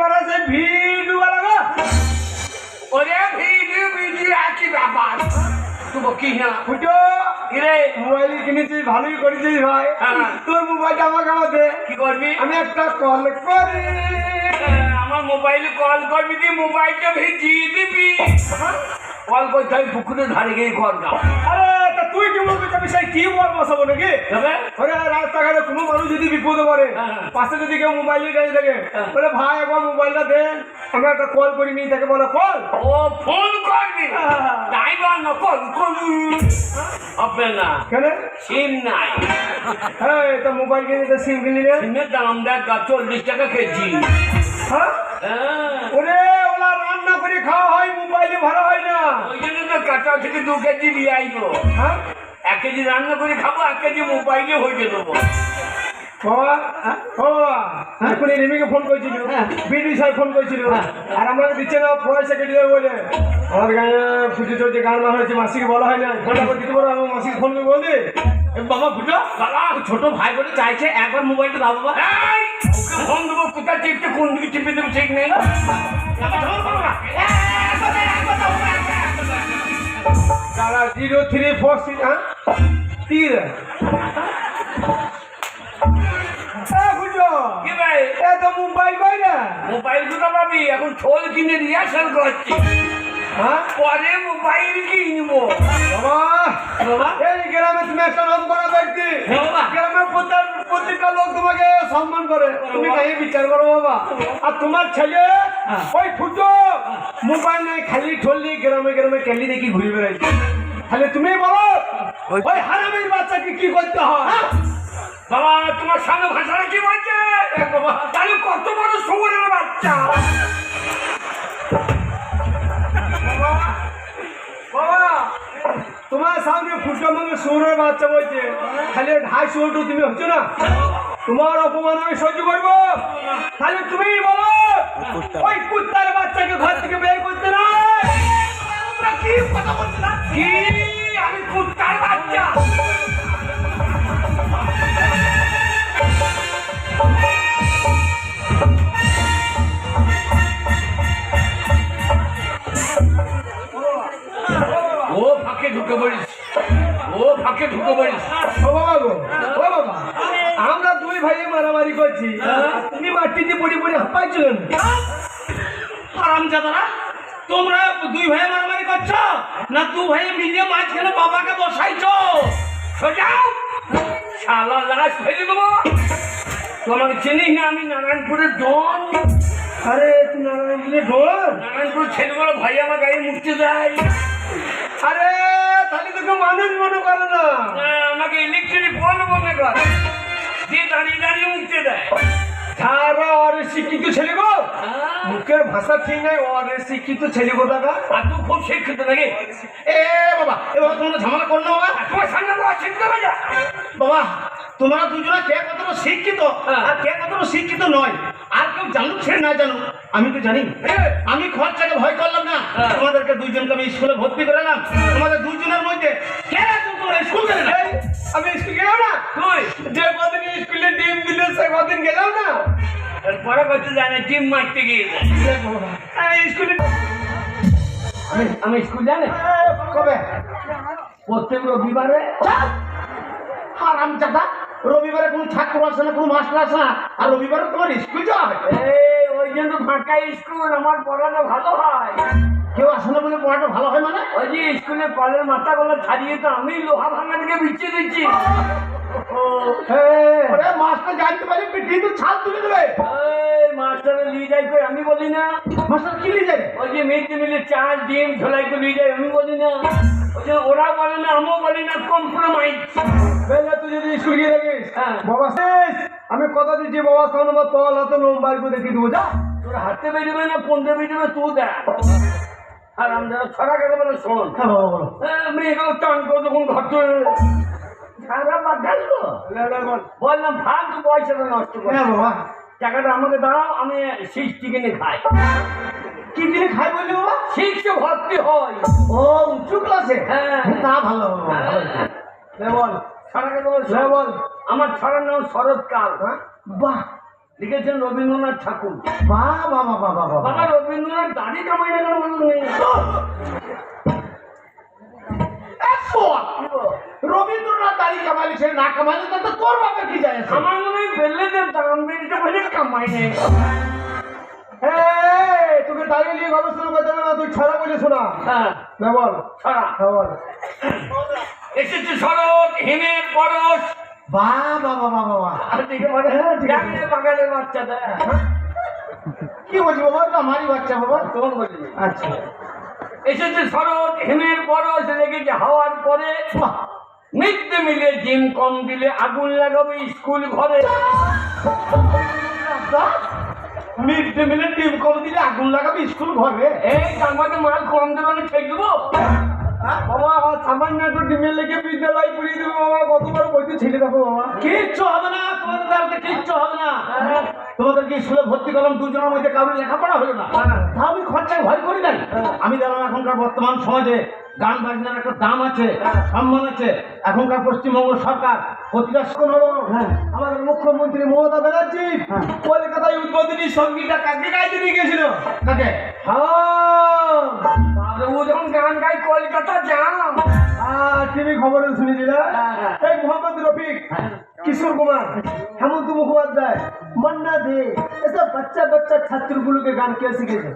পারা সে লাগা ওরে তুই কি না ফুটো কিরে মোবাইল কিনেছিস ভালোই করেছিস ভাই। তোর মোবাইলটা আমাকে আমাদের কি করবি আমি একটা কল করি। আমার মোবাইলে কল করবি তুই মোবাইলটা ভিজিয়ে দিবি। কল করতে আমি পুকুরের ধারে গিয়ে কল দাও আরে তুই কি বলবি আমি সেই কি বল বসাবো নাকি? ওরে রাস্তাঘাটে কোনো মানুষ যদি বিপদে পড়ে হ্যাঁ। পাশে যদি কেউ মোবাইলে থাকে হ্যাঁ। বলে ভাই একবার মোবাইলটা দেন আমি একটা কল করি নি তাকে বলে কল ও ফোন করবি? হ্যাঁ। ড্রাইভার না কল করবি হবে না। কেন? সিম নাই। হ্যাঁ তা মোবাইল কিনে সিম কিনলে সিমের দাম দেখ চল্লিশ টাকা কেজি। হ্যাঁ? হ্যাঁ। ওরে করে খাওয়া হয় মোবাইলে ভাড়া হয় না। ওই জন্য তো কাঁচা থেকে দু কেজি নিয়ে আইবো হ্যাঁ? এক কেজি রান্না করে খাব এক কেজি মোবাইলে হয়ে দেবো। বাবা হ্যাঁ, ও বাবা এখন এই রিমিকে ফোন করেছিল। বিডি স্যার ফোন করেছিল। আর আমাকে দিচ্ছে না পয়সা কেটে দেবে বলে। আমার গায়ে পুজো চলছে গান বার হয়েছে মাসিকে বলা হয় না। ফোনটা করে দিতে পারো আমি মাসিকে ফোন করে বাবা ফুটো বাবা ছোট ভাই বলে চাইছে একবার মোবাইলটা দাও বাবা। ফোন দেবো কোথায় টিপতে কোন দিকে টিপে দেবো ঠিক নেই তারা জিরো থ্রি ফোর সিক্স হ্যাঁ? তীর মুম্বাই না মোবাইল পাবি এখন ছোল কিনে রিহার্সাল করছি হ্যাঁ? পরে মোবাইল কিনবো? বাবা এই গ্রামে তুমি একটা নাম করা ব্যক্তি হ্যাঁ বাবা। গ্রামের প্রত্যেক প্রত্যেকটা লোক তোমাকে সম্মান করে। তুমি কাই বিচার করো বাবা। আর তোমার ছেলে হ্যাঁ। ওই ফুটো মোবাইল নাই খালি ঠললি গ্রামে গ্রামে কেলি দেখি ঘুরে বেড়াইছে। তাহলে তুমি বলো ওই হারামির বাচ্চাকে কি করতে হয়? হ্যাঁ? বাবা তোমার সামনে ভাষাটা কি বলছে? বাবা। তাহলে কত বড় শহরের বাচ্চা? সামনে শহরের বাচ্চা বলছে খালি ঢাই সুরটু তুমি হচ্ছ না? তোমার অপমান আমি সহ্য করব। তাহলে তুমি বলো ওই কুত্তার বাচ্চাকে ঘর থেকে বের করতে না তোমরা কি কথা বলছো না কি? আমি কুত্তার বাচ্চা। আরাম জাদারা? তোমরা দুই ভাই মারামারি করছ? না দু ভাই মিলিয়ে মাঝখানে বাবাকে বসাইছো? সোজাও! শালা লাশ ফেলে দেবো। তোমাকে চিনিস না? আমি নারায়ণপুরের ডন আরে তুমি নারায়ণ দিলে ঢোল নারায়ণপুর ছেলেগুলো ভাই আমার গায়ে মুক্তি দেয়। আরে, তাহলে তোকে মানুষ মনে করে না। আমাকে ইলেকট্রিক বল মনে কর। দিয়ে দাঁড়িয়ে দাঁড়িয়ে মুক্তি দেয়। যারা অরে শিক্ষিত ছেলে গো। আহ, মুখের ভাষা ঠিক নাই অরে শিক্ষিত ছেলে গো দাদা। আর তুই খুব শিক্ষিত নাকি? এ বাবা এ বাবা তোমরা ঝামেলা করো না বাবা। তোমার সামনে অশিক্ষিত হয়ে বাবা তোমরা দুজনে কে কতটা শিক্ষিত হ্যাঁ। আর কে কতটা শিক্ষিত নয়। আর কেউ জানুক সে না জানুক আমি তো জানি। আমি খরচাকে ভয় করলাম না। হ্যাঁ। তোমাদেরকে দুইজনকে আমি স্কুলে ভর্তি করালাম তোমাদের দুইজনের মধ্যে কে তোমরা স্কুল গেলে না আমি স্কুল গেলাম না। তুই যে কদিন স্কুলে ডিম দিলে সে কদিন গেলাম না। পরে করতে যায় না টিম মারতে গিয়ে স্কুলে আমি আমি স্কুল জানে কবে? প্রত্যেক রবিবারে? হারাম চাটা রবিবারে কোনো ছাত্র আসে না কোনো মাস্টার আসে না আর রবিবারে তোমার স্কুল যাওয়া হয়। ওই জন্য ফাঁকা স্কুল আমার পড়ানো ভালো হয়। কেউ আসে না বলে পড়াটা ভালো হয় মানে? ওই যে স্কুলে কলের মাথাগুলো ছাড়িয়ে তো আমি লোহা ভাঙা থেকে বিছিয়ে দিচ্ছি। ওরে মাস্টার জানতে পারি পিঠি তো ছাল তুলে দেবে। মাস্টারে নিয়ে যাই কই আমি বলি না। মাস্টার কি নিয়ে যাবে? ওই যে ডে মিলে চাল ডিম ঝোলাই করে নিয়ে যাই আমি বলি না। ওই যে ওরা বলে না আমিও বলি না কম্প্রোমাইজ তুই যদি স্কুল গিয়ে থাকিস হ্যাঁ। বাবা শেষ। আমি কথা দিচ্ছি বাবা সামনে আমার তল হাতে নম্বর করে দেখিয়ে দেবো যা। তোর হাতে বেরোবে না পনেরো বেরোবে তুই দেখ। আর আমি যারা ছড়া গেলে বলে শোন। হ্যাঁ বলো। আমি এগুলো টান করে তখন ঘর চলে বল। বললাম ফালতু পয়সাটা নষ্ট করে। হ্যাঁ বাবা। টাকাটা আমাকে দাও আমি সিক্সটি কিনে খাই। কি দিনে খাই বললি বাবা? সিক্সে ভর্তি হয় ও উঁচু ক্লাসে? হ্যাঁ। তা ভালো বল। ছড়াকে দেবো লে বল। আমার ছড়ার নাম শরৎকাল। বাহ! লিখেছেন রবীন্দ্রনাথ ঠাকুর। বাহ বাহ বাহ বাবা রবীন্দ্রনাথ দাড়ি কামাই না কেন বলুন নেই। রবীন্দ্রনাথ দাড়ি কামালি সে না কামালি তো তোর বাপের কি যায়? আমার মনে হয় বেললে যে দাম বেরিতে বলে কামাই নেই। তোকে দাঁড়িয়ে নিয়ে গবেষণা করতে হবে না তুই ছড়া বলে শোনা। হ্যাঁ। বল। ছড়া। হ্যাঁ বল। এসেছে শরৎ হেমের পরশ। বলে হ্যাঁ, ঠিক আছে। জানলে বাগানের বাচ্চাটা। কি বলছি বাবা? আমারই বাচ্চা বাবা। তোমার বলি আচ্ছা। এসেছে শরৎ হেমের পরশ লেগেছে হাওয়ার পরে। বাহ। মিলে জিম কম দিলে আগুন লাগাবে স্কুল ঘরে। মিড ডে মিলের টিম কম দিলে আগুন লাগাবে স্কুল ঘরে। এই আমাকে মাল কম দেবে না খেয়ে দেবো? বাবা আমার সামান্য একটু ডিমের লেগে বিদ্যালয় পড়িয়ে দেবো বাবা কতবার বইতে ছেলে দেখো বাবা। কিচ্ছু হবে না তোমাদের কিচ্ছু হবে না। তোমাদেরকে স্কুলে ভর্তি করলাম দুজনের মধ্যে কারোর লেখাপড়া হলো না? তা আমি খরচায় ভয় করি নাই? আমি এখনকার বর্তমান সমাজে গান বাজনার একটা দাম আছে সম্মান আছে। এখনকার পশ্চিমবঙ্গ সরকার প্রতিটা হলো হ্যাঁ। আমাদের মুখ্যমন্ত্রী মমতা ব্যানার্জি হ্যাঁ। কলকাতায় উদ্বোধনী সঙ্গীতটা কাকে গাইতে নিয়ে গেছিল? কাকে? হ্যাঁ ও যখন গান গাই কলকাতা যাম আর টিভি খবরে শুনেছিলাম হ্যাঁ। এই মোহাম্মদ রফিক কিশোর কুমার হেমন্ত মুখোপাধ্যায় মান্না দে এসব বাচ্চা বাচ্চা ছাত্রগুলোকে গান কে শিখেছে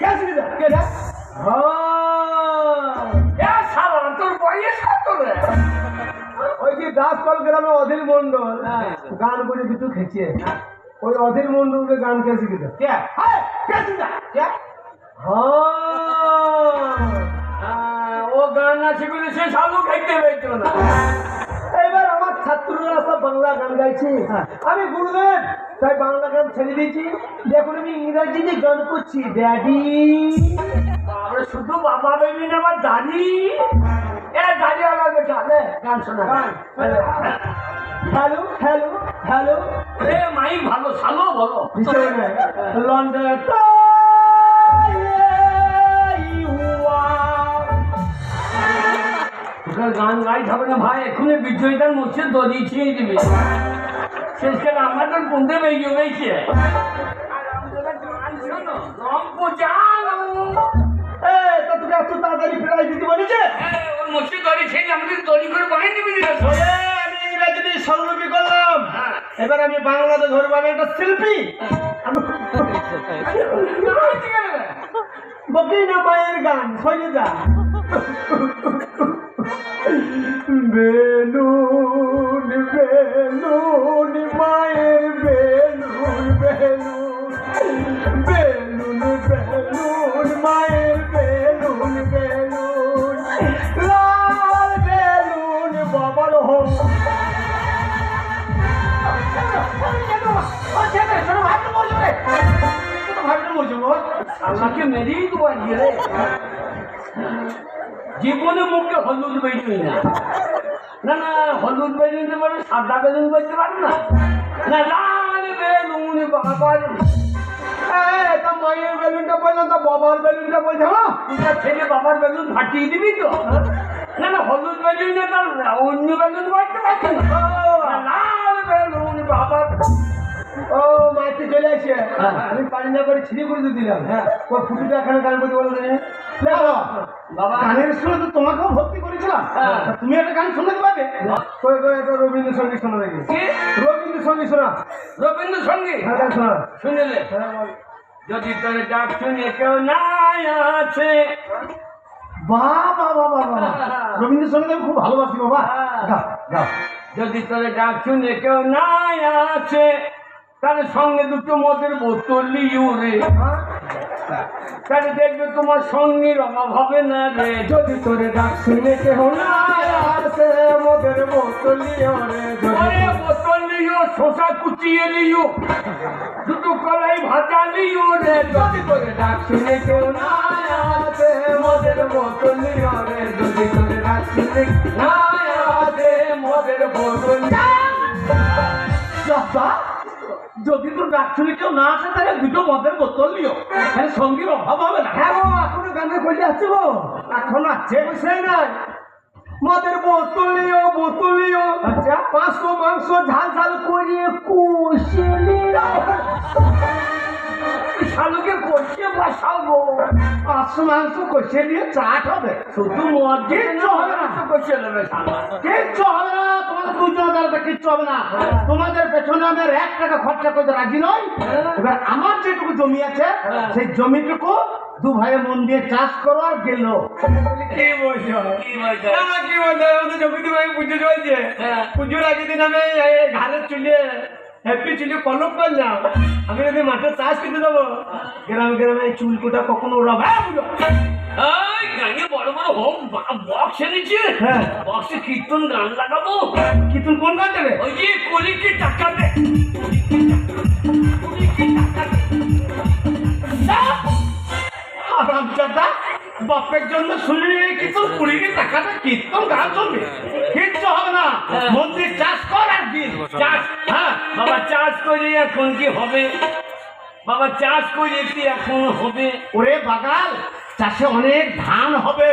কে শিখেছে কে? হ্যাঁ। এ তোর বয়স কত রে ওই যে দাসপাল গ্রামে অধীর মন্ডল হ্যাঁ। গান করে দুটো খেয়েছে ওই অধীর মন্ডলকে গান কে শিখেছে কে কে শিখেছে? কে? হ্যাঁ। ও গান না শিখলে সে শালু খাইতে পাইতো না। এবার আমার ছাত্ররা সব বাংলা গান গাইছে। আমি গুরুদেব তাই বাংলা গান ছেড়ে দিয়েছি। দেখুন আমি ইংরাজিতে গান করছি ড্যাডি। শুধু বাবা বেবি না আমার দাদি। এ দাদি আমার বেটা গান শোনা। হ্যালো। হ্যালো হ্যালো এ মাই ভালো শালো বলো লন্ডন তোকে গান গাইতে হবে না ভাই এখনই বিজয়ীটার মুখে দড়ি ছিঁড়ে দিবে। শেষকালে আমার তো বন্ধে বেরিয়ে গেছে। রম্প জানো তা তোকে এত তাড়াতাড়ি দিতে ওর মুখে দড়ি ছিঁড়ে আমাদের দড়ি করে দিবি আমি ইংরাজিতে করলাম। হ্যাঁ। এবার আমি বাংলাতে ধরবো আমি একটা শিল্পী। বকি না মায়ের গান শৈলে যা বেলুন বেলুন, মায়ের বেলুন বেলুন। বেলুন বেলুন মায়ের বেলুন বেলুন। লাল বেলুন বাবার হোক। আমাকে মেরেই আজকে রে। জীবনে মুখে হলুদ বেরিয়ে না। না না হলুদ বেলুন পারে সাদা বেলুন বেরতে পারে না। না লাল বেলুন বাবার। তা মায়ের বেলুনটা বললাম তা বাবার বেলুনটা বলছে হ্যাঁ? দুটা ছেলে বাবার বেলুন ফাটিয়ে দিবি তো না না হলুদ বেলুন তার অন্য বেলুন বাড়তে পারছে না। না, লাল বেলুন বাবার। ও মাইতে চলে আসে। হ্যাঁ। আমি পানি না করে ছিঁড়ে করে দিলাম। হ্যাঁ। ও ফুটুটা এখানে গান করতে বলো না বাবা। গানের স্কুলে তো তোমাকেও ভর্তি করেছিলাম। হ্যাঁ। তুমি একটা গান শুনতে পাবে? রবীন্দ্রসঙ্গীত শোনা দেখি। কি? রবীন্দ্রসঙ্গীত শোনা। রবীন্দ্র সংগীত হ্যাঁ গান শোনা। শুনেলে? হ্যাঁ যদি তোর ডাক শুনে কেউ নাই আছে। বাহ বাহ বাহ রবীন্দ্রসঙ্গীত আমি খুব ভালোবাসি বাবা। হ্যাঁ। যদি তোর ডাক শুনে কেউ নাই আছে তাহলে সঙ্গে দুটো মদের বোতল রে। তাহলে দেখবে তোমার সঙ্গীর অভাব হবে না রে। যদি তোরে ডাক শুনে কেহ না আসে মোদের বোতলিও রে। যদি বোতল শশা কুচিয়ে লিও দুটো কলাই ভাজা লিও রে। যদি তোরে ডাক শুনে কেউ না আসে মোদের বোতলিও রে। যদি তোরে ডাক শুনে না মদের বোতল বাবা, যদি তোর ডাক শুনে কেউ না আসে তাহলে দুটো মদের বোতল নিও। তাহলে সঙ্গীর অভাব হবে না। হ্যাঁ এখনও গানের কইলে আছে গো। এখন আছে। সেই নাই। মদের বোতল নিও বোতল নিও। আচ্ছা। পাঁচশো মাংস ঝাল ঝাল করিয়ে নিও শালুকে কষিয়ে বসাবো পাঁচশো মাংস কষে নিয়ে চাট হবে শুধু মদ কিচ্ছু হবে না। করছে নেবে কিচ্ছু হবে না? তোমাদের দুজনের দ্বারা কিচ্ছু হবে না। তোমাদের পেছনে আমি এক টাকা খরচা করতে রাজি নই। এবার আমার যেটুকু জমি আছে সেই জমিটুকু দু ভাইয়ে মন দিয়ে চাষ করো আর গেল। কি বলছো? কি বলছে? জমিতে ভাই পুজো চলছে। হ্যাঁ। পুজোর আগের দিন আমি এই ঘাড়ের চুলে হ্যাপি চুলে কলপ করলাম আমি যদি মাঠে চাষ করতে দেবো গ্রামে গ্রামে চুলকুটা কখনো বড় বড় হোম বক্স এনেছে। হ্যাঁ। বক্সে কীর্তন গান লাগাবো। কি তুমি কোন গান দেবে? ওই যে কলিকে টাকা দে। কলিকে হারামজাদা বাপের জন্য শুনলি কীর্তন কুড়িকে টাকাটা কীর্তন গান চলবে। কিচ্ছু হবে না। হ্যাঁ। মন্দির চাষ কর হ্যাঁ বাবা চাষ করে এখন কি হবে? বাবা চাষ করে কি এখন হবে? ওরে বাগাল চাষে অনেক ধান হবে।